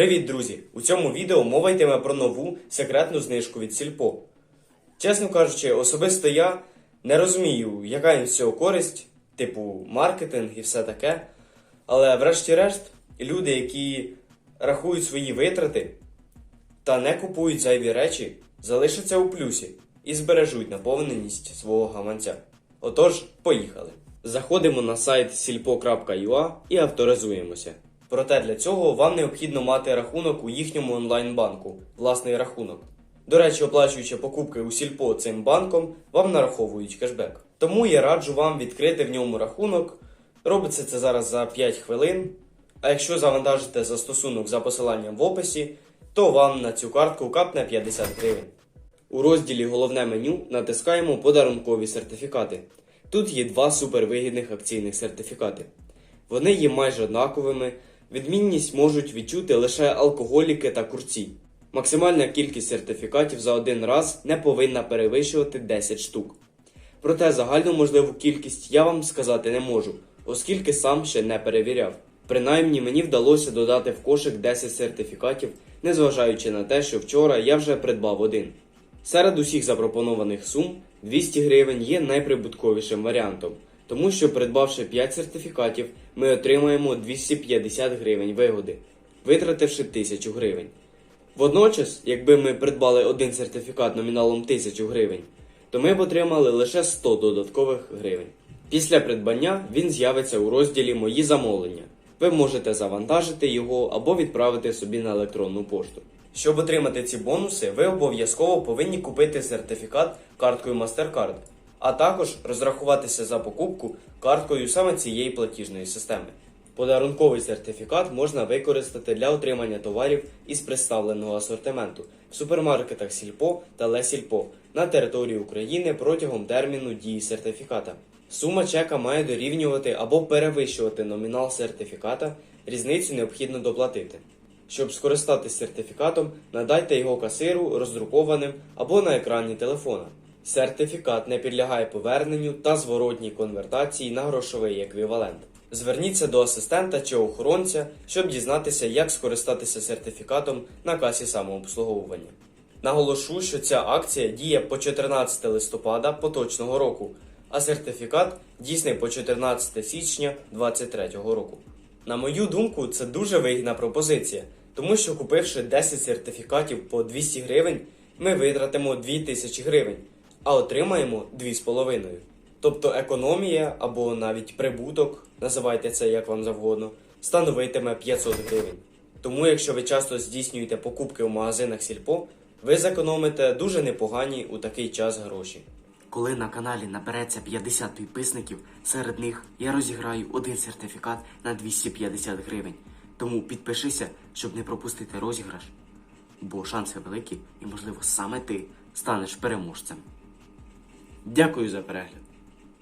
Привіт, друзі! У цьому відео мова йтиме про нову секретну знижку від Сільпо. Чесно кажучи, особисто я не розумію, яка їм з цього користь, типу маркетинг і все таке. Але врешті-решт, люди, які рахують свої витрати та не купують зайві речі, залишаться у плюсі і збережуть наповненість свого гаманця. Отож, поїхали. Заходимо на сайт silpo.ua і авторизуємося. Проте для цього вам необхідно мати рахунок у їхньому онлайн-банку, власний рахунок. До речі, оплачуючи покупки у Сільпо цим банком, вам нараховують кешбек. Тому я раджу вам відкрити в ньому рахунок. Робиться це зараз за 5 хвилин. А якщо завантажите застосунок за посиланням в описі, то вам на цю картку капне 50 гривень. У розділі Головне меню натискаємо подарункові сертифікати. Тут є два супервигідних акційних сертифікати. Вони є майже однаковими. Відмінність можуть відчути лише алкоголіки та курці. Максимальна кількість сертифікатів за один раз не повинна перевищувати 10 штук. Проте загальну можливу кількість я вам сказати не можу, оскільки сам ще не перевіряв. Принаймні мені вдалося додати в кошик 10 сертифікатів, незважаючи на те, що вчора я вже придбав один. Серед усіх запропонованих сум 200 гривень є найприбутковішим варіантом, тому що придбавши 5 сертифікатів, ми отримаємо 250 гривень вигоди, витративши 1000 гривень. Водночас, якби ми придбали один сертифікат номіналом 1000 гривень, то ми б отримали лише 100 додаткових гривень. Після придбання він з'явиться у розділі Мої замовлення. Ви можете завантажити його або відправити собі на електронну пошту. Щоб отримати ці бонуси, ви обов'язково повинні купити сертифікат карткою MasterCard, а також розрахуватися за покупку карткою саме цієї платіжної системи. Подарунковий сертифікат можна використати для отримання товарів із представленого асортименту в супермаркетах Сільпо та Лесільпо на території України протягом терміну дії сертифіката. Сума чека має дорівнювати або перевищувати номінал сертифіката, різницю необхідно доплатити. Щоб скористатись сертифікатом, надайте його касиру роздрукованим або на екрані телефона. Сертифікат не підлягає поверненню та зворотній конвертації на грошовий еквівалент. Зверніться до асистента чи охоронця, щоб дізнатися, як скористатися сертифікатом на касі самообслуговування. Наголошу, що ця акція діє по 14 листопада поточного року, а сертифікат дійсний по 14 січня 2023 року. На мою думку, це дуже вигідна пропозиція, тому що купивши 10 сертифікатів по 200 гривень, ми витратимо 2000 гривень, а отримаємо 2,5. Тобто економія або навіть прибуток, називайте це як вам завгодно, становитиме 500 гривень. Тому, якщо ви часто здійснюєте покупки у магазинах Сільпо, ви зекономите дуже непогані у такий час гроші. Коли на каналі набереться 50 підписників, серед них я розіграю один сертифікат на 250 гривень. Тому підпишися, щоб не пропустити розіграш, бо шанси великі і, можливо, саме ти станеш переможцем. Дякую за перегляд!